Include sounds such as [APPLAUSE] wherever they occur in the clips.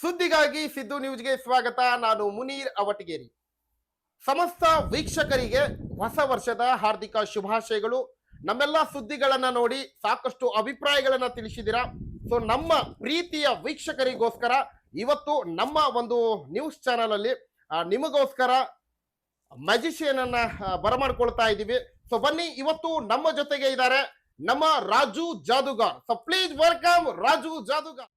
ಸುದ್ದಿಗಾಗಿ ಸಿದ್ದು ನ್ಯೂಸ್ಗೆ ಸ್ವಾಗತ. ನಾನು ಮುನೀರ್ ಅವಟಗೇರಿ. ಸಮಸ್ತ ವೀಕ್ಷಕರಿಗೆ ಹೊಸ ವರ್ಷದ ಹಾರ್ದಿಕ ಶುಭಾಶಯಗಳು. ನಮ್ಮೆಲ್ಲ ಸುದ್ದಿಗಳನ್ನ ನೋಡಿ ಸಾಕಷ್ಟು ಅಭಿಪ್ರಾಯಗಳನ್ನ ತಿಳಿಸಿದ್ದೀರಾ? ಸೊ ನಮ್ಮ ಪ್ರೀತಿಯ ವೀಕ್ಷಕರಿಗೋಸ್ಕರ ಇವತ್ತು ನಮ್ಮ ಒಂದು ನ್ಯೂಸ್ ಚಾನಲ್ ಅಲ್ಲಿ ನಿಮಗೋಸ್ಕರ ಮ್ಯಾಜಿಷಿಯನ್ ಅನ್ನ ಬರಮಾಡ್ಕೊಳ್ತಾ ಇದ್ದೀವಿ. ಸೊ ಬನ್ನಿ, ಇವತ್ತು ನಮ್ಮ ಜೊತೆಗೆ ಇದ್ದಾರೆ ನಮ್ಮ Raju Jadugar. So please welcome Raju Jadugar.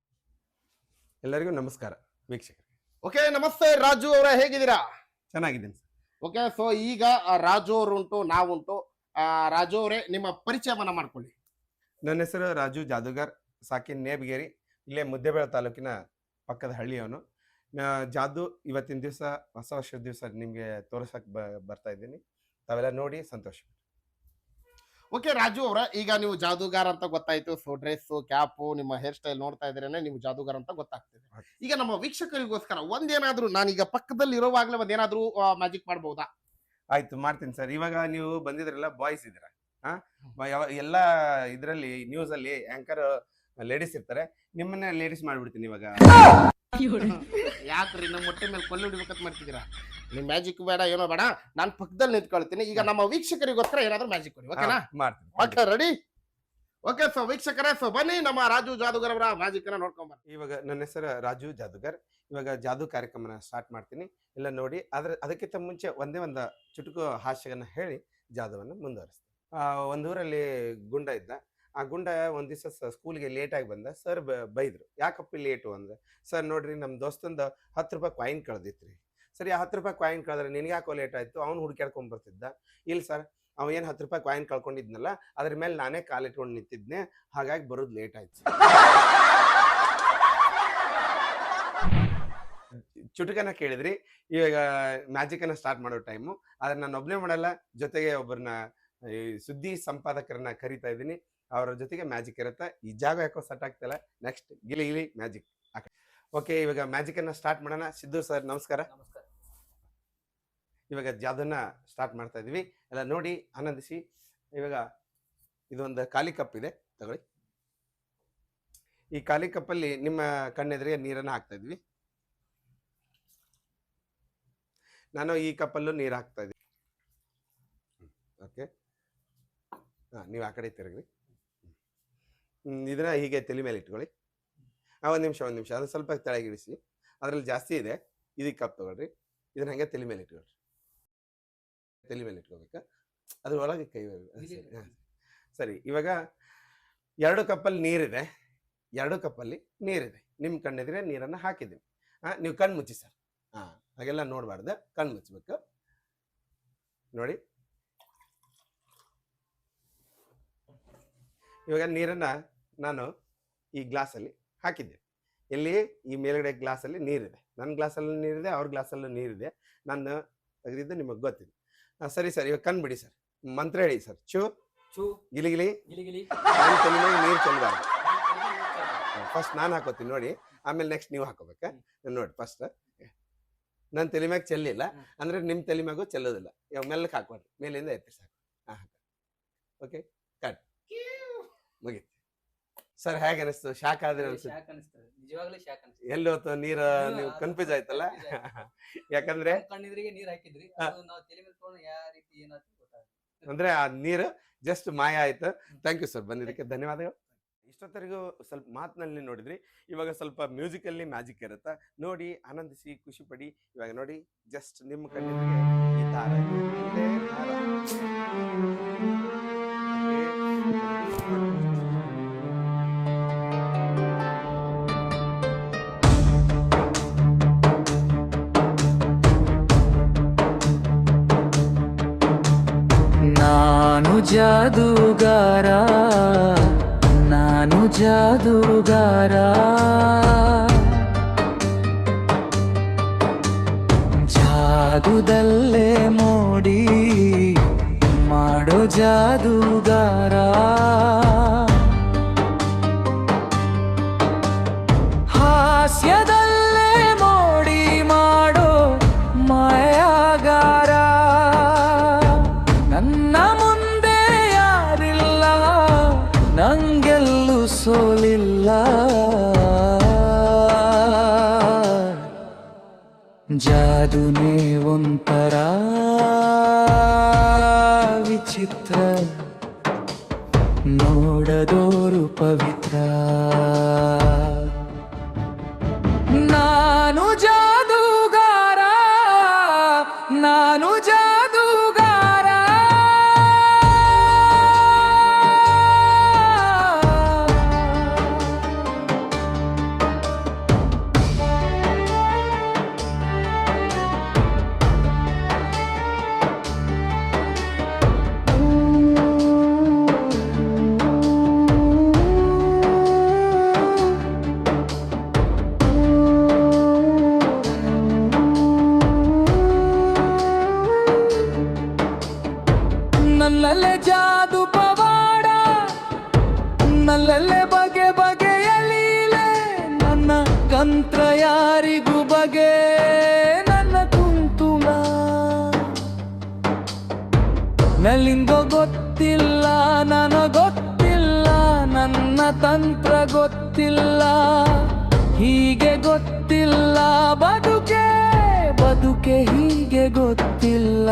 ಎಲ್ಲರಿಗೂ ನಮಸ್ಕಾರ ವೀಕ್ಷಕರಿಗೆ ಓಕೆ ನಮಸ್ತೆ ರಾಜು ಅವರ ಹೇಗಿದ್ದೀರಾ? ಚೆನ್ನಾಗಿದ್ದೀನಿ ಸರ್. ಓಕೆ ಸೊ ಈಗ ಆ, ರಾಜು ಅವರು ಉಂಟು ನಾವುಂಟು. ಆ, ರಾಜು ಅವರೇ ನಿಮ್ಮ ಪರಿಚಯವನ್ನ ಮಾಡ್ಕೊಳ್ಳಿ. ನನ್ನ ಹೆಸರು ರಾಜು ಜಾದುಗಾರ್ ಸಾಕಿನ್ ನೇಬಗೇರಿ ಇಲ್ಲೇ ಮುದ್ದೇಬೇಳ ತಾಲೂಕಿನ ಪಕ್ಕದ ಹಳ್ಳಿಯವನು. ನಾ ಜಾದು ಇವತ್ತಿನ ದಿವಸ ಹೊಸ ವರ್ಷದ ದಿವಸ ನಿಮಗೆ ತೋರಿಸಕ್ಕೆ ಬರ್ತಾ ಇದ್ದೀನಿ. ತಾವೆಲ್ಲ ನೋಡಿ ಸಂತೋಷ. ಓಕೆ ರಾಜು ಅವರ ಈಗ ನೀವು ಜಾದೂಗಾರ ಅಂತ ಗೊತ್ತಾಯ್ತು. ಸೊ ಡ್ರೆಸ್ ಕ್ಯಾಪು ನಿಮ್ಮ ಹೇರ್ ಸ್ಟೈಲ್ ನೋಡ್ತಾ ಇದ್ರೇನೆ ನೀವು ಜಾದೂಗಾರ ಅಂತ ಗೊತ್ತಾಗ್ತಿದೆ. ಈಗ ನಮ್ಮ ವೀಕ್ಷಕರಿಗೋಸ್ಕರ ಒಂದೇನಾದ್ರೂ ನಾನೀಗ ಪಕ್ಕದಲ್ಲಿ ಇರೋವಾಗ್ಲೇ ಒಂದೇನಾದ್ರೂ ಮ್ಯಾಜಿಕ್ ಮಾಡಬಹುದಾ ಆಯ್ತು ಮಾಡ್ತೀನಿ ಸರ್. ಇವಾಗ ನೀವು ಬಂದಿದ್ರಲ್ಲ ಬಾಯ್ಸ್ ಇದ್ದೀರಾ? ಹಾ? ಇದ್ರಲ್ಲಿ ನ್ಯೂಸ್ ಎಲ್ಲ ಆಂಕರ್ ಲೇಡೀಸ್ ಇರ್ತಾರೆ. ನಿಮ್ಮನ್ನ ಲೇಡೀಸ್ ಮಾಡ್ಬಿಡ್ತೀನಿ ಇವಾಗ. [LAUGHS] ಯಾಕ್ರಿ? ನಮ್ಮ ಮೊಟ್ಟೆ ಮೇಲೆ ಕೊಲ್ಲು ಹಿಡಿಬೇಕಂತ ಮಾಡ್ತಿದ್ದೀರಾ? ನಿಮ್ ಮ್ಯಾಜಿಕ್ ಬೇಡ ಏನೋ ಬೇಡ. ನಾನು ಪಕ್ಕದಲ್ಲಿ ನಿಂತ್ಕೊಳ್ತೀನಿ. ಈಗ ನಮ್ಮ ವೀಕ್ಷಕರಿಗೋಸ್ಕರ ಏನಾದ್ರೂ ಮ್ಯಾಜಿಕ್ ಕೊಡಿ ಓಕೆನಾ ಮಾಡ್ತೀನಿ ಓಕೆ ರೆಡಿ ಓಕೆ ಸೊ ವೀಕ್ಷಕರೇ ಸೊ ಬನ್ನಿ ನಮ್ಮ ರಾಜು ಜಾದುಗರ್ ಅವರ ಮ್ಯಾಜಿಕ್ ಅನ್ನ ನೋಡ್ಕೊಂಡ್ ಬನ್ನಿ. ಇವಾಗ ನನ್ನ ಹೆಸರು ರಾಜು ಜಾದುಗರ್. ಇವಾಗ ಜಾದು ಕಾರ್ಯಕ್ರಮನ ಸ್ಟಾರ್ಟ್ ಮಾಡ್ತೀನಿ. ಎಲ್ಲ ನೋಡಿ ಆದ್ರೆ ಅದಕ್ಕಿಂತ ಮುಂಚೆ ಒಂದೇ ಒಂದು ಚುಟುಕು ಹಾಸ್ಯವನ್ನು ಹೇಳಿ ಜಾದುವನ್ನು ಮುಂದುವರಿಸ್ತೀನಿ. ಆ, ಒಂದೂರಲ್ಲಿ ಗುಂಡ ಇದ್ದ. ಆ ಗುಂಡ ಒಂದು ದಿವಸ ಸ್ಕೂಲ್ಗೆ ಲೇಟಾಗಿ ಬಂದ. ಸರ್ ಬೈದ್ರು. ಯಾಕಪ್ಪ ಲೇಟು ಅಂದ್ರೆ ಸರ್ ನೋಡ್ರಿ ನಮ್ಮ ದೋಸ್ತಂದು ಹತ್ತು ರೂಪಾಯಿ ಕಾಯಿನ್ ಕಳ್ದಿತ್ರಿ. ಸರಿ, ಆ ಹತ್ತು ರೂಪಾಯಿ ಕಾಯಿನ್ ಕಳೆದ್ರೆ ನಿನಗೆ ಯಾಕೋ ಲೇಟ್ ಆಯಿತು? ಅವ್ನು ಹುಡ್ಕ್ಯಾಡ್ಕೊಂಬರ್ತಿದ್ದ ಇಲ್ಲ ಸರ್, ಅವ ಏನು ಹತ್ತು ರೂಪಾಯಿ ಕಾಯಿನ್ ಕಳ್ಕೊಂಡಿದ್ನಲ್ಲ, ಅದ್ರ ಮೇಲೆ ನಾನೇ ಕಾಲಿಟ್ಕೊಂಡು ನಿಂತಿದ್ನೆ. ಹಾಗಾಗಿ ಬರೋದು ಲೇಟ್ ಆಯ್ತು. ಚುಟುಕನ ಕೇಳಿದ್ರಿ. ಇವಾಗ ಮ್ಯಾಜಿಕ್ ಅನ್ನ ಸ್ಟಾರ್ಟ್ ಮಾಡೋ ಟೈಮು ಆದರೆ ನಾನು ಒಬ್ಬನೇ ಮಾಡಲ್ಲ, ಜೊತೆಗೆ ಒಬ್ಬರನ್ನ ಸುದ್ದಿ ಸಂಪಾದಕರನ್ನ ಕರಿತಾ ಇದ್ದೀನಿ. ಅವರ ಜೊತೆಗೆ ಮ್ಯಾಜಿಕ್ ಇರುತ್ತೆ. ಈ ಜಾಗ ಯಾಕೋ ಸೆಟ್ ಆಗ್ತಿಲ್ಲ ನೆಕ್ಸ್ಟ್ ಗಿಲಿ ಗಿಲಿ ಮ್ಯಾಜಿಕ್ ಓಕೆ ಇವಾಗ ಮ್ಯಾಜಿಕ್ ಅನ್ನ ಸ್ಟಾರ್ಟ್ ಮಾಡೋಣ. ಸಿದ್ದು ಸರ್ ನಮಸ್ಕಾರ. ನಮಸ್ಕಾರ. ಇವಾಗ ಜಾದನ್ನ ಸ್ಟಾರ್ಟ್ ಮಾಡ್ತಾ ಇದೀವಿ. ಎಲ್ಲ ನೋಡಿ ಆನಂದಿಸಿ. ಇವಾಗ ಇದೊಂದು ಖಾಲಿ ಕಪ್ ಇದೆ. ತಗೊಳ್ಳಿ. ಈ ಖಾಲಿ ಕಪ್ಪಲ್ಲಿ ನಿಮ್ಮ ಕಣ್ಣೆದುರಿಗೆ ನೀರನ್ನು ಹಾಕ್ತಾ ಇದ್ವಿ. ನಾನು ಈ ಕಪ್ಪಲ್ಲೂ ನೀರು ಹಾಕ್ತಾ ಇದ್ದೀನಿ ಓಕೆ ಹಾಂ ನೀವು ಆ ಕಡೆ ತಿರುಗ್ರಿ. ಇದನ್ನ ಹೀಗೆ ತಲೆ ಮೇಲೆ ಇಟ್ಕೊಳ್ಳಿ. ಆ, ಒಂದು ನಿಮಿಷ ಒಂದು ನಿಮಿಷ. ಅದನ್ನ ಸ್ವಲ್ಪ ತೆಳಗಿಳಿಸಿ ಅದರಲ್ಲಿ ಜಾಸ್ತಿ ಇದೆ. ಇದಕ್ಕೆ ಕಪ್ ತಗೊಳ್ರಿ. ಇದನ್ನ ಹಂಗೆ ತಲೆ ಮೇಲೆ ಇಟ್ಕೊಳ್ರಿ. ತಲೆ ಮೇಲೆ ಇಟ್ಕೋಬೇಕಾ ಅದ್ರ ಒಳಗೆ ಕೈ ಸರಿ. ಇವಾಗ ಎರಡು ಕಪ್ಪಲ್ಲಿ ನೀರಿದೆ. ಎರಡು ಕಪ್ಪಲ್ಲಿ ನೀರಿದೆ. ನಿಮ್ಮ ಕಣ್ಣಿದ್ರೆ ನೀರನ್ನು ಹಾಕಿದ್ದೀನಿ. ಹಾಂ ನೀವು ಕಣ್ಣು ಮುಚ್ಚಿ ಸರ್. ಹಾಂ ಹಾಗೆಲ್ಲ ನೋಡಬಾರ್ದು. ಕಣ್ಣು ಮುಚ್ಚಬೇಕು ನೋಡಿ. ಇವಾಗ ನೀರನ್ನು ನಾನು ಈ ಗ್ಲಾಸಲ್ಲಿ ಹಾಕಿದ್ದೆ. ಎಲ್ಲಿ? ಈ ಮೇಲ್ಗಡೆ ಗ್ಲಾಸಲ್ಲಿ ನೀರಿದೆ. ನನ್ನ ಗ್ಲಾಸಲ್ಲೂ ನೀರಿದೆ ಅವ್ರ ಗ್ಲಾಸಲ್ಲೂ ನೀರಿದೆ. ನಾನು ತೆಗೆದಿದ್ದು ನಿಮಗೆ ಗೊತ್ತಿದೆ. ಹಾಂ ಸರಿ ಸರ್ ಇವಾಗ ಕಂಡುಬಿಡಿ ಸರ್. ಮಂತ್ರ ಹೇಳಿ ಸರ್. ಚು. ಚೂ. ಗಿಲಿ ಗಿಲಿ. ಗಿಲಿ ಗಿಲಿ. ತಲೆ ಮೇಲೆ ನೀರು ಚೆಲ್ಲಬಾರ್ದು ಫಸ್ಟ್ ನಾನು ಹಾಕೋತೀನಿ ನೋಡಿ. ಆಮೇಲೆ ನೆಕ್ಸ್ಟ್ ನೀವು ಹಾಕೋಬೇಕಾ. ನೋಡಿ ಫಸ್ಟ್ ನನ್ನ ತಲೆ ಮ್ಯಾಗ ಚೆಲ್ಲಿಲ್ಲ. ಅಂದ್ರೆ ನಿಮ್ಮ ತಲೆ ಮ್ಯಾಗೂ ಚೆಲ್ಲೋದಿಲ್ಲ. ಇವಾಗ ಮೆಲ್ಲಕ್ಕೆ ಹಾಕ್ಬಾರ್ದು ಮೇಲಿಂದ ಎತ್ತಿ ಸಾಕು. ಹಾಂ ಓಕೆ ಕಟ್ ಮುಗೀತು. ಸರ್ ಹೇಗೆ ಅನಿಸ್ತು? ಶಾಕ್ ಆದ್ರೆ ಅನ್ಸುತ್ತೆ. ಶಾಕ್ ಅನಿಸ್ತದೆ. ನಿಜವಾಗ್ಲೂ ಶಾಕ್ ಅನಿಸ್ತದೆ. ಎಲ್ಲಿ ಹೋತು ನೀರು ನೀವು ಕನ್ಫ್ಯೂಸ್ ಆಯ್ತಲ್ಲ? [LAUGHS] ಯಾಕಂದ್ರೆ ಕಣ್ಣೆದುರಿಗೆ ನೀರ್ ಹಾಕಿದ್ರಿ. ಹಾ. ಅದು ನಾವು ತಲೆ ಮೇಲೆ ತೊಗೊಂಡು ಯಾವ ರೀತಿ ಏನಾಯ್ತು ಅಂದ್ರೆ ಆ ನೀರು ಜಸ್ಟ್ ಮಾಯ ಆಯ್ತು. ಥ್ಯಾಂಕ್ ಯು ಸರ್ ಬಂದಿದ್ದಕ್ಕೆ ಧನ್ಯವಾದಗಳು. ಇಷ್ಟೊತ್ತರಿಗೂ ಸ್ವಲ್ಪ ಮಾತಿನಲ್ಲಿ ನೋಡಿದ್ರಿ. ಇವಾಗ ಸ್ವಲ್ಪ ಮ್ಯೂಸಿಕಲ್ಲಿ ಮ್ಯಾಜಿಕ್ ಇರುತ್ತೆ? ನೋಡಿ ಆನಂದಿಸಿ ಖುಷಿ ಪಡಿ ಇವಾಗ ನೋಡಿ ಜಸ್ಟ್ ನಿಮ್ಮ ಕಣ್ಣಿಗೆ ಈ ದಾರ ಇದೆ. ಇದೇ ದಾರ. ಜಾದೂಗಾರ ನಾನು ಜಾದುಗಾರ. ಜಾದುದಲ್ಲೇ ಮೋಡಿ ಮಾಡೋ ಜಾದೂಗಾರ. ಜಾದುನೇ ಒಂಥರ ವಿಚಿತ್ರ ನೋಡದೋರು ಪವಿತ್ರ ಕಂತ್ರ ಯಾರಿಗೂ ಬಗೆ ನನ್ನ ಕುಂತುಲ ನಲ್ಲಿಂದ ಗೊತ್ತಿಲ್ಲ ನನ ಗೊತ್ತಿಲ್ಲ ನನ್ನ ತಂತ್ರ ಗೊತ್ತಿಲ್ಲ. ಹೀಗೆ ಗೊತ್ತಿಲ್ಲ, ಬದುಕೆ ಬದುಕೆ ಹೀಗೆ ಗೊತ್ತಿಲ್ಲ.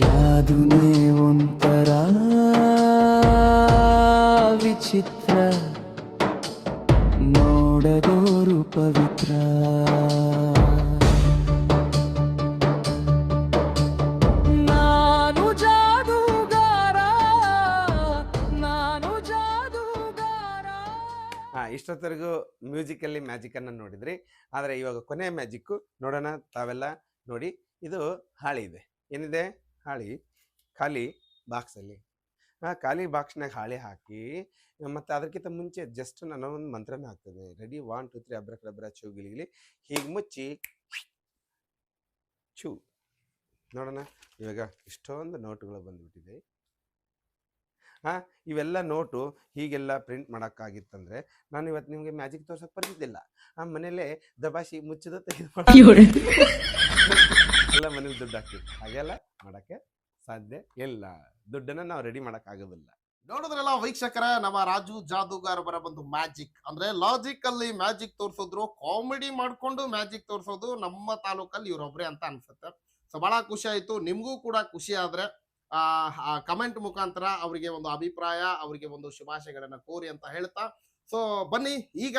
ಜಾದುನೇ ಒಂಥರ ವಿಚಿತ್ರ ನೋಡದೋರು ಪವಿತ್ರ ನಾನು ಜಾದೂಗಾರ ನಾನು ಜಾದೂಗಾರ. ಹಾ ಇಷ್ಟೊತ್ತರೆಗೂ ಮ್ಯಾಜಿಕ್ ಮ್ಯಾಜಿಕನ್ನು ನೋಡಿದ್ರಿ. ಆದರೆ ಇವಾಗ ಕೊನೆ ಮ್ಯಾಜಿಕ್ಕು ನೋಡೋಣ, ತಾವೆಲ್ಲ ನೋಡಿ. ಇದು ಹಾಳಿ ಇದೆ. ಏನಿದೆ? ಹಾಳಿ. ಖಾಲಿ ಬಾಕ್ಸಲ್ಲಿ. ಆ ಖಾಲಿ ಬಾಕ್ಸ್ನಾಗ ಹಾಳೆ ಹಾಕಿ ಮತ್ತು ಅದಕ್ಕಿಂತ ಮುಂಚೆ ಜಸ್ಟ್ ನಾನು ಒಂದು ಮಂತ್ರನ ಹಾಕ್ತೇನೆ ready one two three abracadabra ಚೂ ಗಿಲಿಗಿಲಿ ಹೀಗೆ ಮುಚ್ಚಿ ಚೂ. ನೋಡೋಣ ಇವಾಗ ಇಷ್ಟೊಂದು ನೋಟುಗಳು ಬಂದ್ಬಿಟ್ಟಿದೆ. ಹಾಂ ಇವೆಲ್ಲ ನೋಟು ಹೀಗೆಲ್ಲ ಪ್ರಿಂಟ್ ಮಾಡೋಕ್ಕಾಗಿತ್ತಂದರೆ ನಾನು ಇವತ್ತು ನಿಮಗೆ ಮ್ಯಾಜಿಕ್ ತೋರ್ಸೋಕೆ ಬರ್ತಿದ್ದಿಲ್ಲ. ಆ ಮನೇಲೆ ದಬಾಸಿ ಮುಚ್ಚಿದ ತೆಗೆದು ಎಲ್ಲ ಮನೇಲಿ ದುಡ್ಡು ಹಾಕ್ತಿತ್ತು ಹಾಗೆಲ್ಲ ಮಾಡೋಕ್ಕೆ ಸಾಧ್ಯ ಇಲ್ಲ. ದುಡ್ಡನ್ನ ನಾವು ರೆಡಿ ಮಾಡೋಕ್ಕಾಗೋದಿಲ್ಲ. ನೋಡಿದ್ರಲ್ಲ ವೀಕ್ಷಕರ, ನಮ್ಮ ರಾಜು ಜಾದೂಗಾರ ಬರ ಬಂದು ಮ್ಯಾಜಿಕ್ ಅಂದ್ರೆ ಲಾಜಿಕ್ ಅಲ್ಲಿ ಮ್ಯಾಜಿಕ್ ತೋರಿಸೋದ್ರು ಕಾಮಿಡಿ ಮಾಡ್ಕೊಂಡು ಮ್ಯಾಜಿಕ್ ತೋರಿಸೋದು ನಮ್ಮ ತಾಲೂಕಲ್ಲಿ ಇವ್ರೊಬ್ರೆ ಅಂತ ಅನ್ಸುತ್ತೆ. ಸೊ ಬಹಳ ಖುಷಿ ಆಯ್ತು. ನಿಮ್ಗೂ ಕೂಡ ಖುಷಿ ಆದ್ರೆ, ಆ ಕಮೆಂಟ್ ಮುಖಾಂತರ ಅವರಿಗೆ ಒಂದು ಅಭಿಪ್ರಾಯ, ಅವರಿಗೆ ಒಂದು ಶುಭಾಶಯಗಳನ್ನ ಕೋರಿ ಅಂತ ಹೇಳ್ತಾ. ಸೊ ಬನ್ನಿ, ಈಗ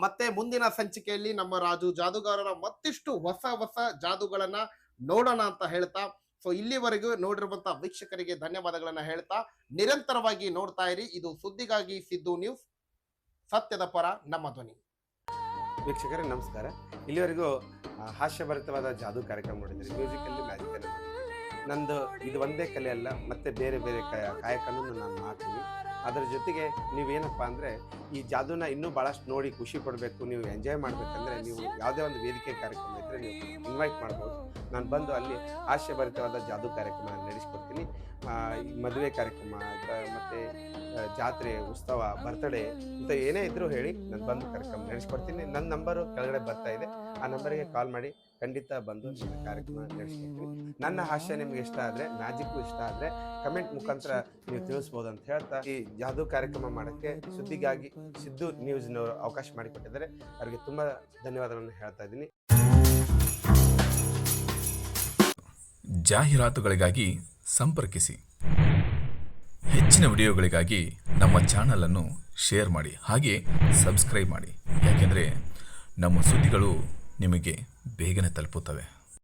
ಮತ್ತೆ ಮುಂದಿನ ಸಂಚಿಕೆಯಲ್ಲಿ ನಮ್ಮ ರಾಜು ಜಾದೂಗಾರರ ಮತ್ತಿಷ್ಟು ಹೊಸ ಹೊಸ ಜಾದುಗಳನ್ನ ನೋಡೋಣ ಅಂತ ಹೇಳ್ತಾ. ಸೊ ಇಲ್ಲಿವರೆಗೂ ನೋಡಿರುವಂತಹ ವೀಕ್ಷಕರಿಗೆ ಧನ್ಯವಾದಗಳನ್ನ ಹೇಳ್ತಾ, ನಿರಂತರವಾಗಿ ನೋಡ್ತಾ ಇರಿ. ಇದು ಸುದ್ದಿಗಾಗಿ ಸಿದ್ದು ನ್ಯೂಸ್. ಸತ್ಯದ ಪರ, ನಮ್ಮ ಧ್ವನಿ. ವೀಕ್ಷಕರೇ, ನಮಸ್ಕಾರ. ಇಲ್ಲಿವರೆಗೂ ಹಾಸ್ಯಭರಿತವಾದ ಜಾದೂ ಕಾರ್ಯಕ್ರಮ ನೋಡಿದ್ರಿ. ಮ್ಯೂಸಿಕಲ್ಲಿ ಮ್ಯಾಜಿಕ್ ನಂದು ಇದು ಒಂದೇ ಕಲೆ ಅಲ್ಲ, ಮತ್ತೆ ಬೇರೆ ಬೇರೆ ಕಾಯ ಕಾಯಕನೂ ನಾನು ಮಾಡ್ತೀನಿ. ಅದರ ಜೊತೆಗೆ ನೀವೇನಪ್ಪ ಅಂದರೆ ಈ ಜಾದೂನ ಇನ್ನೂ ಭಾಳಷ್ಟು ನೋಡಿ ಖುಷಿ ಪಡಬೇಕು, ನೀವು ಎಂಜಾಯ್ ಮಾಡಬೇಕಂದ್ರೆ ನೀವು ಯಾವುದೇ ಒಂದು ವೇದಿಕೆ ಕಾರ್ಯಕ್ರಮ ಇದ್ದರೆ ನೀವು ಇನ್ವೈಟ್ ಮಾಡ್ಬೋದು. ನಾನು ಬಂದು ಅಲ್ಲಿ ಹಾಸ್ಯಭರಿತವಾದ ಜಾದೂ ಕಾರ್ಯಕ್ರಮ ನಡೆಸ್ಕೊಡ್ತೀನಿ. ಮದುವೆ ಕಾರ್ಯಕ್ರಮ ಮತ್ತೆ ಜಾತ್ರೆ, ಉತ್ಸವ ಬರ್ತಡೇ ಅಂತ ಏನೇ ಇದ್ದರೂ ಹೇಳಿ ನಾನು ಬಂದು ಕಾರ್ಯಕ್ರಮ ನಡೆಸ್ಕೊಡ್ತೀನಿ. ನನ್ನ ನಂಬರು ಕೆಳಗಡೆ ಬರ್ತಾ ಇದೆ. ಆ ನಂಬರ್ಗೆ ಕಾಲ್ ಮಾಡಿ ಖಂಡಿತ ಬಂದು ಕಾರ್ಯಕ್ರಮ ನಡೆಸ್ಕೊಡ್ತೀನಿ. ನನ್ನ ಹಾಸ್ಯ ನಿಮ್ಗೆ ಇಷ್ಟ ಆದರೆ ಮ್ಯಾಜಿಕ್ಕು ಇಷ್ಟ ಆದರೆ ಕಮೆಂಟ್ ಮುಖಾಂತರ ನೀವು ತಿಳಿಸ್ಬೋದು ಅಂತ ಹೇಳ್ತಾ ಈ ಜಾದೂ ಕಾರ್ಯಕ್ರಮ ಮಾಡೋಕ್ಕೆ ಸುದ್ದಿಗಾಗಿ ಸಿದ್ದು ನ್ಯೂಸ್ನವರು ಅವಕಾಶ ಮಾಡಿಕೊಟ್ಟಿದ್ದಾರೆ. ಅವರಿಗೆ ತುಂಬ ಧನ್ಯವಾದಗಳನ್ನು ಹೇಳ್ತಾ ಇದ್ದೀನಿ. ಜಾಹೀರಾತುಗಳಿಗಾಗಿ ಸಂಪರ್ಕಿಸಿ. ಹೆಚ್ಚಿನ ವಿಡಿಯೋಗಳಿಗಾಗಿ ನಮ್ಮ ಚಾನಲನ್ನು ಶೇರ್ ಮಾಡಿ, ಹಾಗೆ ಸಬ್ಸ್ಕ್ರೈಬ್ ಮಾಡಿ. ಯಾಕೆಂದರೆ ನಮ್ಮ ಸುದ್ದಿಗಳು ನಿಮಗೆ ಬೇಗನೆ ತಲುಪುತ್ತವೆ.